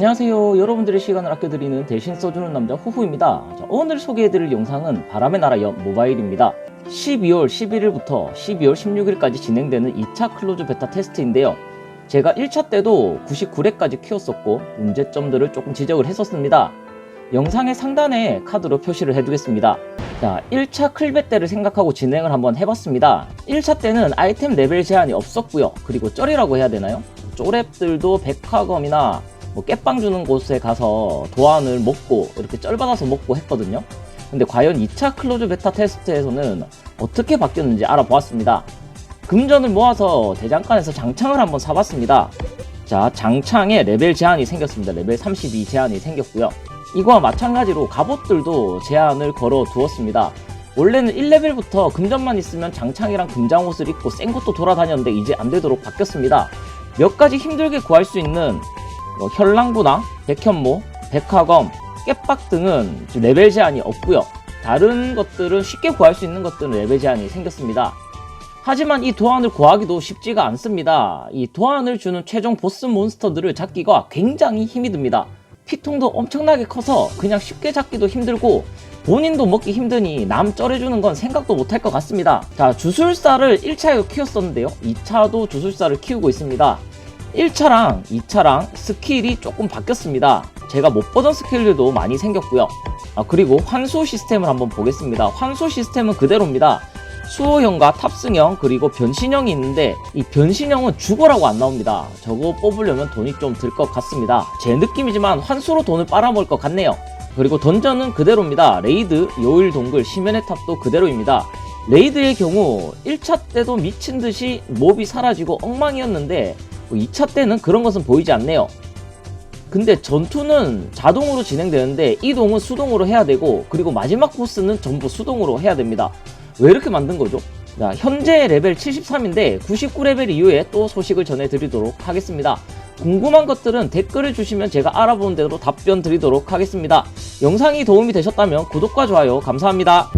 안녕하세요. 여러분들의 시간을 아껴드리는 대신 써주는 남자 후후입니다. 자, 오늘 소개해드릴 영상은 바람의 나라 옆 모바일입니다. 12월 11일부터 12월 16일까지 진행되는 2차 클로즈 베타 테스트인데요. 제가 1차 때도 99렙까지 키웠었고 문제점들을 조금 지적을 했었습니다. 영상의 상단에 카드로 표시를 해두겠습니다. 자, 1차 클베 때를 생각하고 진행을 한번 해봤습니다. 1차 때는 아이템 레벨 제한이 없었고요. 그리고 쩔이라고 해야 되나요? 쪼랩들도 백화검이나 뭐 깨빵 주는 곳에 가서 도안을 먹고 이렇게 쩔 받아서 먹고 했거든요. 근데 과연 2차 클로즈 베타 테스트에서는 어떻게 바뀌었는지 알아보았습니다. 금전을 모아서 대장간에서 장창을 한번 사봤습니다. 자, 장창에 레벨 제한이 생겼습니다. 레벨 32 제한이 생겼고요. 이거와 마찬가지로 갑옷들도 제한을 걸어 두었습니다. 원래는 1레벨부터 금전만 있으면 장창이랑 금장 옷을 입고 센 것도 돌아다녔는데 이제 안 되도록 바뀌었습니다. 몇 가지 힘들게 구할 수 있는 뭐 혈랑부나 백현모, 백화검, 깨빡 등은 레벨 제한이 없고요. 다른 것들은 쉽게 구할 수 있는 것들은 레벨 제한이 생겼습니다. 하지만 이 도안을 구하기도 쉽지가 않습니다. 이 도안을 주는 최종 보스 몬스터들을 잡기가 굉장히 힘이 듭니다. 피통도 엄청나게 커서 그냥 쉽게 잡기도 힘들고 본인도 먹기 힘드니 남 쩔어주는 건 생각도 못할 것 같습니다. 자, 주술사를 1차에 키웠었는데요. 2차도 주술사를 키우고 있습니다. 1차랑 2차랑 스킬이 조금 바뀌었습니다. 제가 못 보던 스킬들도 많이 생겼고요. 아, 그리고 환수 시스템을 한번 보겠습니다. 환수 시스템은 그대로입니다. 수호형과 탑승형 그리고 변신형이 있는데 이 변신형은 죽어라고 안 나옵니다. 저거 뽑으려면 돈이 좀 들 것 같습니다. 제 느낌이지만 환수로 돈을 빨아먹을 것 같네요. 그리고 던전은 그대로입니다. 레이드, 요일 동굴, 심연의 탑도 그대로입니다. 레이드의 경우 1차 때도 미친 듯이 몹이 사라지고 엉망이었는데 2차 때는 그런 것은 보이지 않네요. 근데 전투는 자동으로 진행되는데 이동은 수동으로 해야 되고 그리고 마지막 보스는 전부 수동으로 해야 됩니다. 왜 이렇게 만든 거죠? 자, 현재 레벨 73인데 99레벨 이후에 또 소식을 전해드리도록 하겠습니다. 궁금한 것들은 댓글을 주시면 제가 알아보는 대로 답변 드리도록 하겠습니다. 영상이 도움이 되셨다면 구독과 좋아요 감사합니다.